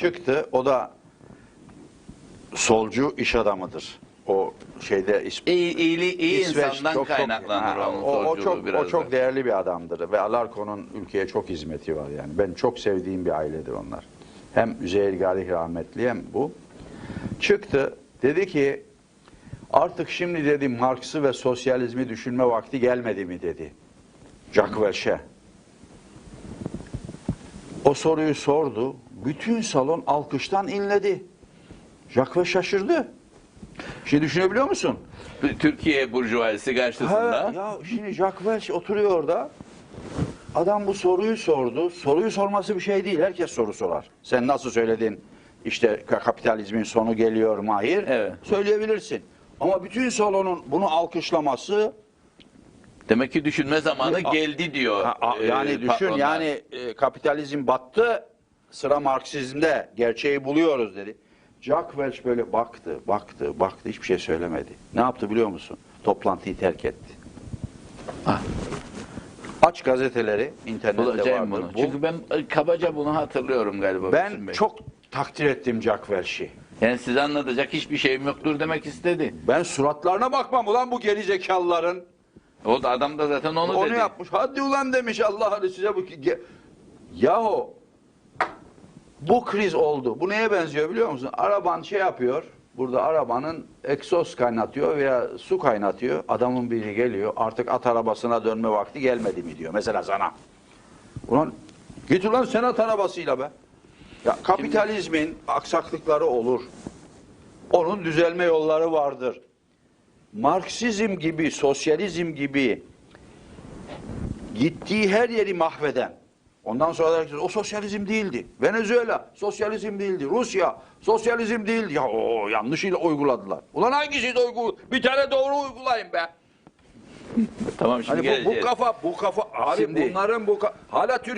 çıktı. O da solcu iş adamıdır. O şeyde İsp- İyi, iyi, iyi İsveç insandan çok- çok- kaynaklanır ha, onun o, o çok biraz o çok da. değerli bir adamdır ve Alarko'nun ülkeye çok hizmeti var yani. Ben çok sevdiğim bir ailedir onlar. Hem Üzeyir Galih rahmetli hem bu. Çıktı dedi ki artık şimdi dedi Marks'ı ve sosyalizmi düşünme vakti gelmedi mi dedi. Jacques Welch'e. O soruyu sordu. Bütün salon alkıştan inledi. Jacques şaşırdı. Şimdi düşünebiliyor musun? Türkiye burjuvazisi karşısında. Ha, ya şimdi Jacques Welch oturuyor orada. Adam bu soruyu sordu. Soruyu sorması bir şey değil. Herkes soru sorar. Sen nasıl söyledin? İşte ka- kapitalizmin sonu geliyor Mahir. Evet. Söyleyebilirsin. Ama bütün salonun bunu alkışlaması Demek ki düşünme zamanı geldi diyor. ha, a- e, yani düşün patronlar. yani e, kapitalizm battı. Sıra Marksizmde gerçeği buluyoruz dedi. Jacques Welch böyle baktı, baktı, baktı hiçbir şey söylemedi. Ne yaptı biliyor musun? Toplantıyı terk etti. Ah. Aç gazeteleri, internette Bulacağım vardır. bunu. Bu- Çünkü ben e, kabaca bunu hatırlıyorum galiba. ben çok takdir ettim Jacques Welch'i. Yani size anlatacak hiçbir şeyim yoktur demek istedi. Ben suratlarına bakmam ulan bu gerizekalıların. O da adam da zaten onu, Onu dedi. yapmış. Hadi ulan demiş Allah hadi size bu. Ge- Yahu bu kriz oldu. Bu neye benziyor biliyor musun? Araban şey yapıyor. Burada arabanın egzoz kaynatıyor veya su kaynatıyor. Adamın biri geliyor. Artık at arabasına dönme vakti gelmedi mi diyor. Mesela sana. Ulan git ulan sen at arabasıyla be. Ya kapitalizmin aksaklıkları olur. Onun düzelme yolları vardır. Marksizm gibi, sosyalizm gibi gittiği her yeri mahveden. Ondan sonra herkes o sosyalizm değildi. Venezuela sosyalizm değildi. Rusya sosyalizm değildi. Ya o yanlışıyla uyguladılar. Ulan hangisiydi uygul? Bir tane doğru uygulayın be. Tamam şimdi Hani bu, bu geleceğiz. kafa bu kafa abi Şimdi- bunların bu hala Türkiye